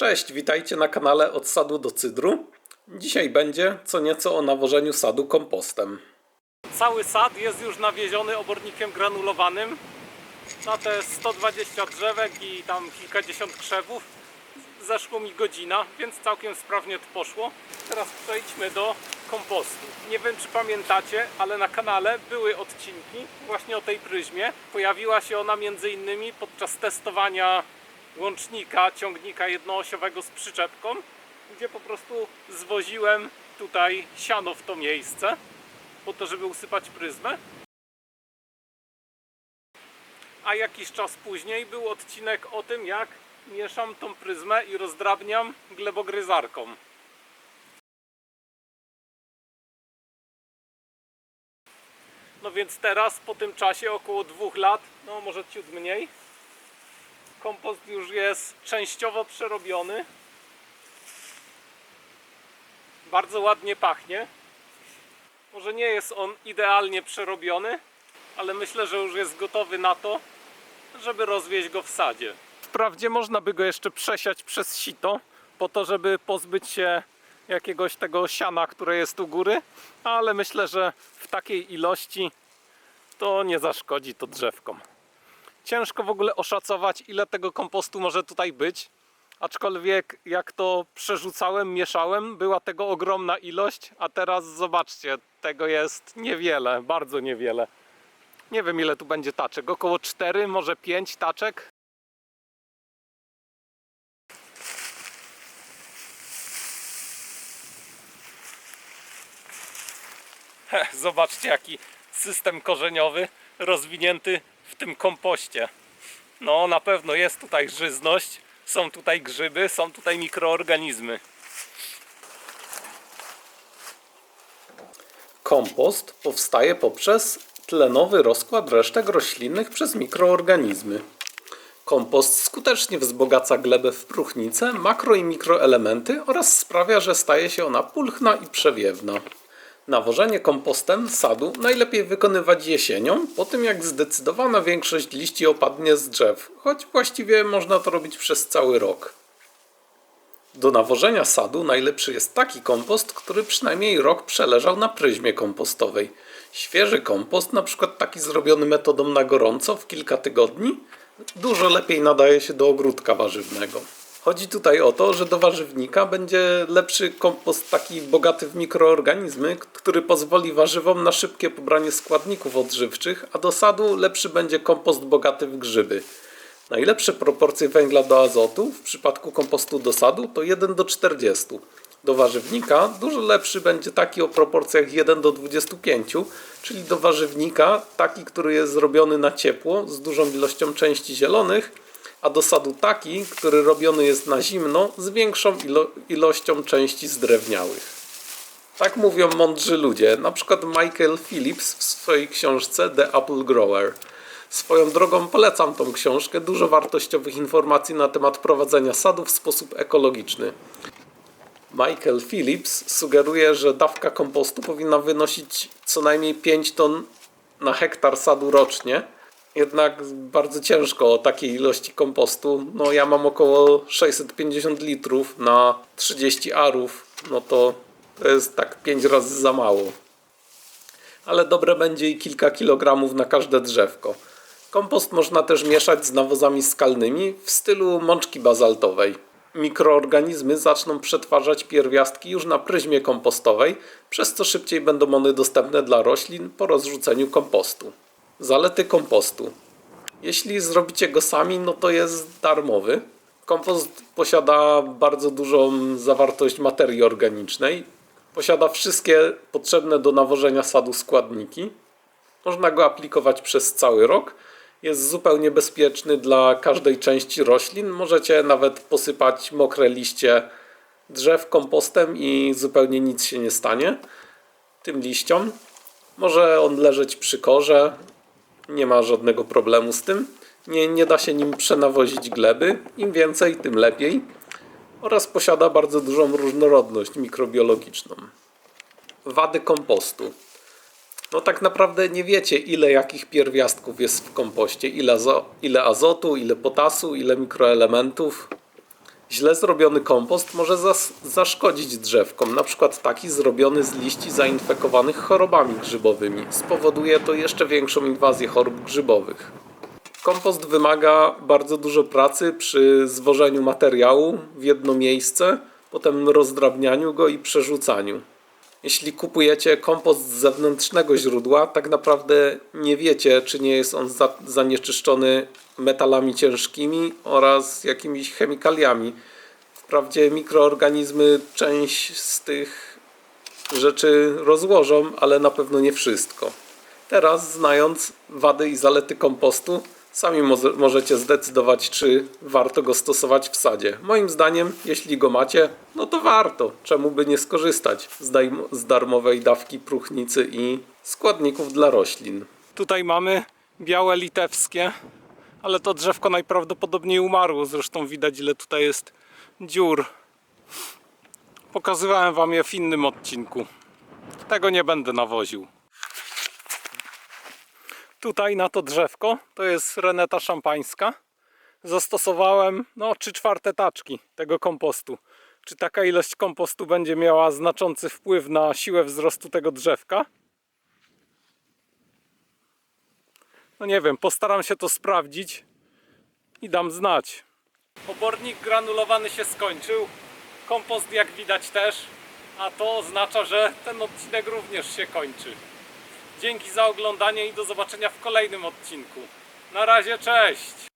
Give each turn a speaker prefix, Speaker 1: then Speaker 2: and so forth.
Speaker 1: Cześć, witajcie na kanale Od Sadu do Cydru. Dzisiaj będzie co nieco o nawożeniu sadu kompostem. Cały sad jest już nawieziony obornikiem granulowanym na te 120 drzewek i tam kilkadziesiąt krzewów. Zeszło mi godzina, więc całkiem sprawnie to poszło. Teraz przejdźmy do kompostu. Nie wiem czy pamiętacie, ale na kanale były odcinki właśnie o tej pryzmie. Pojawiła się ona między innymi podczas testowania łącznika, ciągnika jednoosiowego z przyczepką, gdzie po prostu zwoziłem tutaj siano w to miejsce po to, żeby usypać pryzmę. A jakiś czas później był odcinek o tym, jak mieszam tą pryzmę i rozdrabniam glebogryzarką. No więc teraz, po tym czasie, około dwóch lat, no może ciut mniej, kompost już jest częściowo przerobiony. Bardzo ładnie pachnie. Może nie jest on idealnie przerobiony, ale myślę, że już jest gotowy na to, żeby rozwieźć go w sadzie. Wprawdzie można by go jeszcze przesiać przez sito, po to, żeby pozbyć się jakiegoś tego siana, które jest u góry, ale myślę, że w takiej ilości to nie zaszkodzi to drzewkom. Ciężko w ogóle oszacować, ile tego kompostu może tutaj być. Aczkolwiek jak to przerzucałem, mieszałem, była tego ogromna ilość, a teraz zobaczcie, tego jest niewiele, bardzo niewiele. Nie wiem ile tu będzie taczek, około 4, może 5 taczek. Zobaczcie jaki system korzeniowy rozwinięty w tym kompoście. No na pewno jest tutaj żyzność, są tutaj grzyby, są tutaj mikroorganizmy. Kompost powstaje poprzez tlenowy rozkład resztek roślinnych przez mikroorganizmy. Kompost skutecznie wzbogaca glebę w próchnicę, makro i mikroelementy oraz sprawia, że staje się ona pulchna i przewiewna. Nawożenie kompostem sadu najlepiej wykonywać jesienią, po tym jak zdecydowana większość liści opadnie z drzew, choć właściwie można to robić przez cały rok. Do nawożenia sadu najlepszy jest taki kompost, który przynajmniej rok przeleżał na pryzmie kompostowej. Świeży kompost, na przykład taki zrobiony metodą na gorąco w kilka tygodni, dużo lepiej nadaje się do ogródka warzywnego. Chodzi tutaj o to, że do warzywnika będzie lepszy kompost taki bogaty w mikroorganizmy, który pozwoli warzywom na szybkie pobranie składników odżywczych, a do sadu lepszy będzie kompost bogaty w grzyby. Najlepsze proporcje węgla do azotu w przypadku kompostu do sadu to 1 do 40. Do warzywnika dużo lepszy będzie taki o proporcjach 1 do 25, czyli do warzywnika taki, który jest zrobiony na ciepło z dużą ilością części zielonych, a do sadu taki, który robiony jest na zimno z większą ilo- ilością części zdrewniałych. Tak mówią mądrzy ludzie, na przykład Michael Phillips w swojej książce The Apple Grower. Swoją drogą polecam tą książkę, dużo wartościowych informacji na temat prowadzenia sadu w sposób ekologiczny. Michael Phillips sugeruje, że dawka kompostu powinna wynosić co najmniej 5 ton na hektar sadu rocznie. Jednak bardzo ciężko o takiej ilości kompostu. No ja mam około 650 litrów na 30 arów. No to, to jest tak 5 razy za mało. Ale dobre będzie i kilka kilogramów na każde drzewko. Kompost można też mieszać z nawozami skalnymi w stylu mączki bazaltowej. Mikroorganizmy zaczną przetwarzać pierwiastki już na pryzmie kompostowej, przez co szybciej będą one dostępne dla roślin po rozrzuceniu kompostu. Zalety kompostu. Jeśli zrobicie go sami, no to jest darmowy. Kompost posiada bardzo dużą zawartość materii organicznej. Posiada wszystkie potrzebne do nawożenia sadu składniki. Można go aplikować przez cały rok. Jest zupełnie bezpieczny dla każdej części roślin. Możecie nawet posypać mokre liście drzew kompostem i zupełnie nic się nie stanie tym liściom. Może on leżeć przy korze, nie ma żadnego problemu z tym. Nie, nie da się nim przenawozić gleby. Im więcej, tym lepiej. Oraz posiada bardzo dużą różnorodność mikrobiologiczną. Wady kompostu. No tak naprawdę nie wiecie ile jakich pierwiastków jest w kompoście, ile, azo- ile azotu, ile potasu, ile mikroelementów. Źle zrobiony kompost może zas- zaszkodzić drzewkom, na przykład taki zrobiony z liści zainfekowanych chorobami grzybowymi. Spowoduje to jeszcze większą inwazję chorób grzybowych. Kompost wymaga bardzo dużo pracy przy zwożeniu materiału w jedno miejsce, potem rozdrabnianiu go i przerzucaniu. Jeśli kupujecie kompost z zewnętrznego źródła, tak naprawdę nie wiecie, czy nie jest on za, zanieczyszczony metalami ciężkimi oraz jakimiś chemikaliami. Wprawdzie mikroorganizmy część z tych rzeczy rozłożą, ale na pewno nie wszystko. Teraz, znając wady i zalety kompostu, sami moze- możecie zdecydować, czy warto go stosować w sadzie. Moim zdaniem, jeśli go macie, no to warto. Czemu by nie skorzystać z, z darmowej dawki próchnicy i składników dla roślin? Tutaj mamy białe litewskie, ale to drzewko najprawdopodobniej umarło. Zresztą widać, ile tutaj jest dziur. Pokazywałem Wam je w innym odcinku. Tego nie będę nawoził. Tutaj na to drzewko, to jest reneta szampańska, zastosowałem no 3 czwarte taczki tego kompostu. Czy taka ilość kompostu będzie miała znaczący wpływ na siłę wzrostu tego drzewka? No nie wiem, postaram się to sprawdzić i dam znać. Obornik granulowany się skończył, kompost jak widać też, a to oznacza, że ten odcinek również się kończy. Dzięki za oglądanie i do zobaczenia w kolejnym odcinku. Na razie, cześć!